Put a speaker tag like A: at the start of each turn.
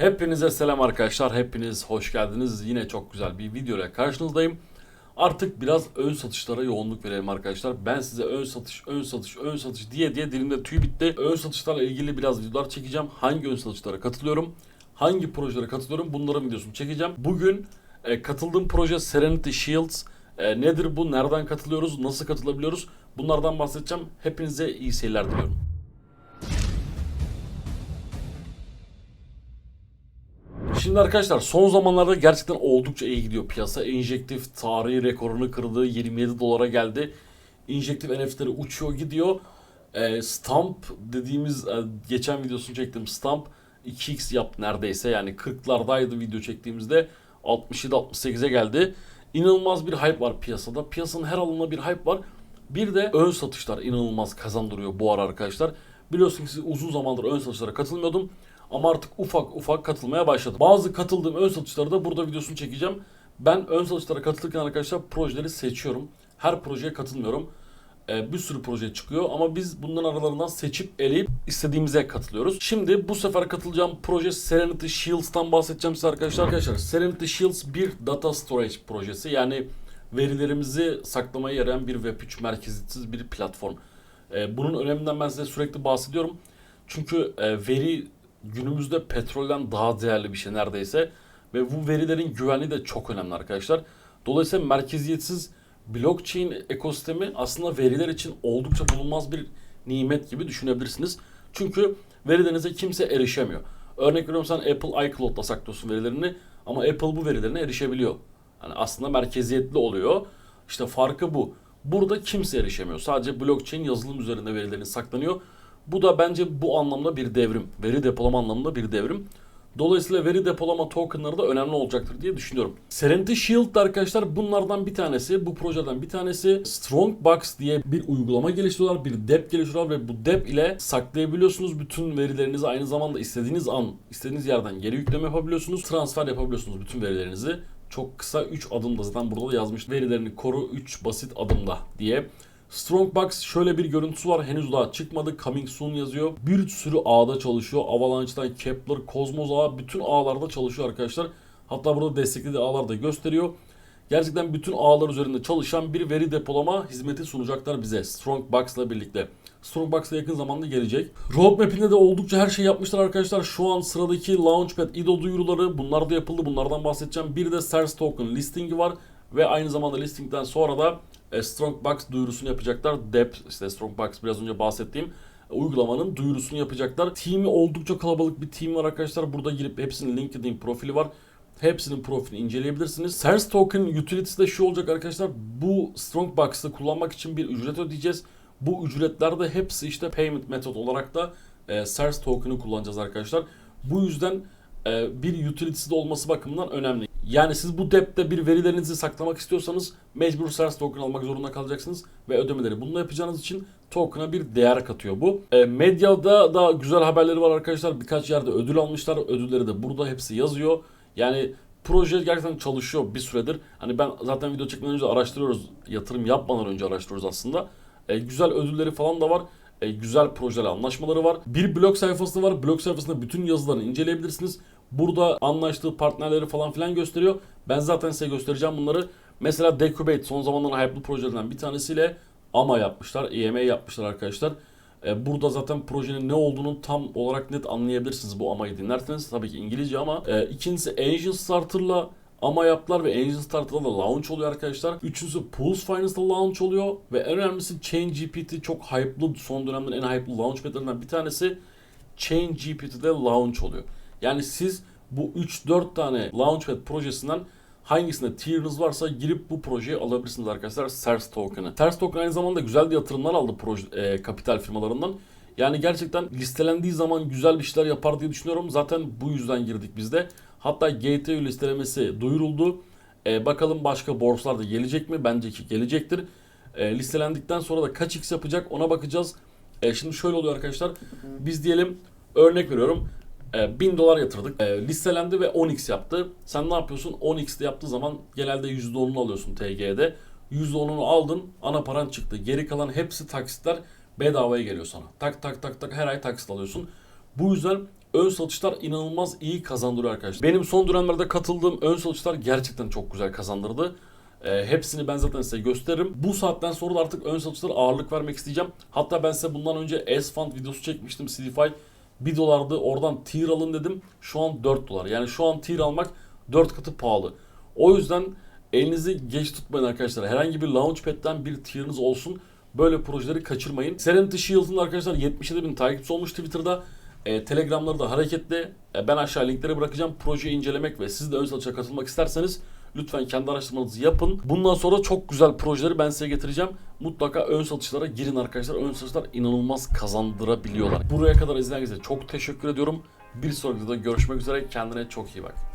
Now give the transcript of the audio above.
A: Hepinize selam arkadaşlar. Hepiniz hoş geldiniz. Yine çok güzel bir video ile karşınızdayım. Artık biraz ön satışlara yoğunluk verelim arkadaşlar. Ben size ön satış, ön satış, ön satış diye diye dilimde tüy bitti. Ön satışlarla ilgili biraz videolar çekeceğim. Hangi ön satışlara katılıyorum? Hangi projelere katılıyorum? Bunların videosunu çekeceğim. Bugün e, katıldığım proje Serenity Shields. E, nedir bu? Nereden katılıyoruz? Nasıl katılabiliyoruz? Bunlardan bahsedeceğim. Hepinize iyi seyirler diliyorum. Şimdi arkadaşlar son zamanlarda gerçekten oldukça iyi gidiyor piyasa. Injektif tarihi rekorunu kırdı. 27 dolara geldi. Injektif NFT'leri uçuyor gidiyor. Ee, Stamp dediğimiz e, geçen videosunu çektim. Stamp 2x yaptı neredeyse. Yani 40'lardaydı video çektiğimizde. 67-68'e geldi. İnanılmaz bir hype var piyasada. Piyasanın her alanında bir hype var. Bir de ön satışlar inanılmaz kazandırıyor bu ara arkadaşlar. Biliyorsunuz ki uzun zamandır ön satışlara katılmıyordum. Ama artık ufak ufak katılmaya başladım. Bazı katıldığım ön satışları da burada videosunu çekeceğim. Ben ön satışlara katılırken arkadaşlar projeleri seçiyorum. Her projeye katılmıyorum. Ee, bir sürü proje çıkıyor ama biz bunların aralarından seçip eleyip istediğimize katılıyoruz. Şimdi bu sefer katılacağım proje Serenity Shields'tan bahsedeceğim size arkadaşlar. Arkadaşlar Serenity Shields bir data storage projesi. Yani verilerimizi saklamaya yarayan bir Web3 merkezitsiz bir platform. Ee, bunun öneminden ben size sürekli bahsediyorum. Çünkü e, veri günümüzde petrolden daha değerli bir şey neredeyse. Ve bu verilerin güvenliği de çok önemli arkadaşlar. Dolayısıyla merkeziyetsiz blockchain ekosistemi aslında veriler için oldukça bulunmaz bir nimet gibi düşünebilirsiniz. Çünkü verilerinize kimse erişemiyor. Örnek veriyorum sen Apple iCloud'da saklıyorsun verilerini ama Apple bu verilerine erişebiliyor. Yani aslında merkeziyetli oluyor. İşte farkı bu. Burada kimse erişemiyor. Sadece blockchain yazılım üzerinde verilerin saklanıyor. Bu da bence bu anlamda bir devrim. Veri depolama anlamında bir devrim. Dolayısıyla veri depolama tokenları da önemli olacaktır diye düşünüyorum. Serenity Shield arkadaşlar bunlardan bir tanesi, bu projeden bir tanesi. Strongbox diye bir uygulama geliştiriyorlar, bir dep geliştiriyorlar ve bu dep ile saklayabiliyorsunuz bütün verilerinizi aynı zamanda istediğiniz an, istediğiniz yerden geri yükleme yapabiliyorsunuz, transfer yapabiliyorsunuz bütün verilerinizi. Çok kısa 3 adımda zaten burada da yazmış. Verilerini koru 3 basit adımda diye. Strongbox şöyle bir görüntüsü var. Henüz daha çıkmadı. Coming soon yazıyor. Bir sürü ağda çalışıyor. Avalanche'dan Kepler, Cosmos ağı bütün ağlarda çalışıyor arkadaşlar. Hatta burada desteklediği ağlar da gösteriyor. Gerçekten bütün ağlar üzerinde çalışan bir veri depolama hizmeti sunacaklar bize Strongbox ile birlikte. Strongbox yakın zamanda gelecek. Roadmap'inde de oldukça her şey yapmışlar arkadaşlar. Şu an sıradaki Launchpad IDO duyuruları bunlar da yapıldı. Bunlardan bahsedeceğim. Bir de SARS token listingi var. Ve aynı zamanda listingden sonra da e, Strongbox duyurusunu yapacaklar. Dep işte Strongbox biraz önce bahsettiğim uygulamanın duyurusunu yapacaklar. Team'i oldukça kalabalık bir team var arkadaşlar. Burada girip hepsinin LinkedIn profili var. Hepsinin profilini inceleyebilirsiniz. SARS token utility'si de şu olacak arkadaşlar. Bu Strongbox'ı kullanmak için bir ücret ödeyeceğiz. Bu ücretler de hepsi işte payment method olarak da e, SARS token'ı kullanacağız arkadaşlar. Bu yüzden e, bir utility'si de olması bakımından önemli. Yani siz bu depte bir verilerinizi saklamak istiyorsanız mecbur SARS token almak zorunda kalacaksınız ve ödemeleri bununla yapacağınız için token'a bir değer katıyor bu. E, medyada da güzel haberleri var arkadaşlar. Birkaç yerde ödül almışlar. Ödülleri de burada hepsi yazıyor. Yani proje gerçekten çalışıyor bir süredir. Hani ben zaten video çekmeden önce araştırıyoruz. Yatırım yapmadan önce araştırıyoruz aslında. E, güzel ödülleri falan da var. E, güzel projeler anlaşmaları var. Bir blog sayfası var. Blog sayfasında bütün yazılarını inceleyebilirsiniz. Burada anlaştığı partnerleri falan filan gösteriyor. Ben zaten size göstereceğim bunları. Mesela Decubate son zamanların hype'lı projelerden bir tanesiyle AMA yapmışlar. EMA yapmışlar arkadaşlar. E, burada zaten projenin ne olduğunu tam olarak net anlayabilirsiniz bu AMA'yı dinlerseniz. Tabii ki İngilizce ama. E, ikincisi Angel Starter'la ama yaptılar ve Angel Starter'da da launch oluyor arkadaşlar. Üçüncüsü Pulse Finance'da launch oluyor. Ve en önemlisi Chain GPT çok hype'lı son dönemlerin en hype'lı launchpad'lerinden bir tanesi. Chain GPT'de launch oluyor. Yani siz bu 3-4 tane Launchpad projesinden hangisinde tier'ınız varsa girip bu projeyi alabilirsiniz arkadaşlar. SERS token'ı. SERS token aynı zamanda güzel bir yatırımlar aldı proje, e, kapital firmalarından. Yani gerçekten listelendiği zaman güzel bir şeyler yapar diye düşünüyorum. Zaten bu yüzden girdik biz de. Hatta GTU listelemesi duyuruldu. E, bakalım başka borslar da gelecek mi? Bence ki gelecektir. E, listelendikten sonra da kaç x yapacak ona bakacağız. E, şimdi şöyle oluyor arkadaşlar. Biz diyelim örnek veriyorum. 1000 dolar yatırdık. E, listelendi ve 10x yaptı. Sen ne yapıyorsun? 10x'de yaptığı zaman genelde %10'unu alıyorsun TG'de. %10'unu aldın, ana paran çıktı. Geri kalan hepsi taksitler bedavaya geliyor sana. Tak tak tak tak her ay taksit alıyorsun. Bu yüzden ön satışlar inanılmaz iyi kazandırıyor arkadaşlar. Benim son dönemlerde katıldığım ön satışlar gerçekten çok güzel kazandırdı. E, hepsini ben zaten size gösteririm. Bu saatten sonra da artık ön satışlara ağırlık vermek isteyeceğim. Hatta ben size bundan önce S-Fund videosu çekmiştim. CDFI 1 dolardı. Oradan tier alın dedim. Şu an 4 dolar. Yani şu an tier almak 4 katı pahalı. O yüzden elinizi geç tutmayın arkadaşlar. Herhangi bir launchpad'den bir tier'ınız olsun. Böyle projeleri kaçırmayın. Serenity Shield'ın arkadaşlar 77 bin takipçisi olmuş Twitter'da. E, Telegram'ları da hareketli. E, ben aşağı linkleri bırakacağım. Projeyi incelemek ve siz de ön satışa katılmak isterseniz lütfen kendi araştırmanızı yapın. Bundan sonra çok güzel projeleri ben size getireceğim. Mutlaka ön satışlara girin arkadaşlar. Ön satışlar inanılmaz kazandırabiliyorlar. Buraya kadar için çok teşekkür ediyorum. Bir sonraki videoda görüşmek üzere. Kendine çok iyi bak.